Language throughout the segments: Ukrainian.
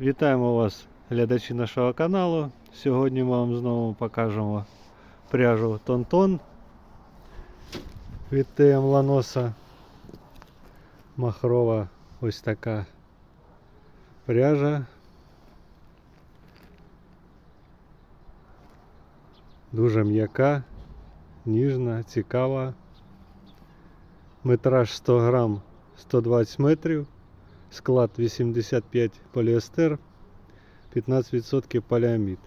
Вітаємо вас, глядачі нашого каналу. Сьогодні ми вам знову покажемо пряжу Тонтон від ТМ Ланоса. Махрова ось така пряжа. Дуже м'яка, ніжна, цікава. Метраж 100 грам 120 метрів. Склад 85 поліестер, 15% поліамід.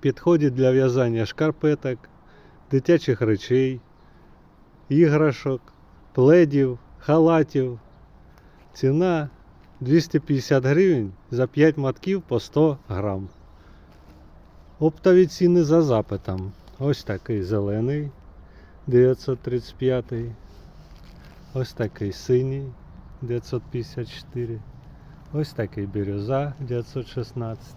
Підходить для в'язання шкарпеток, дитячих речей, іграшок, пледів, халатів. Ціна 250 гривень за 5 матків по 100 грам. Оптові ціни за запитом. Ось такий зелений 935. Ось такий синій 954. Ось такий бірюза 916.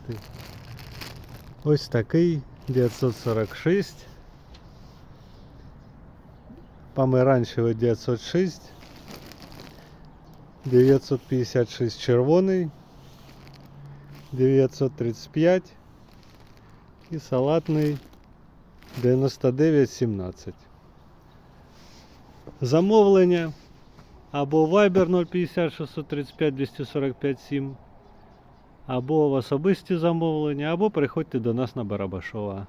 Ось такий 946. Помаранчевий 906. 956 червоний. 935 і салатний 9917. Замовлення або Viber 050 635 245 7, або в особисті замовлення, або приходьте до нас на Барабашова.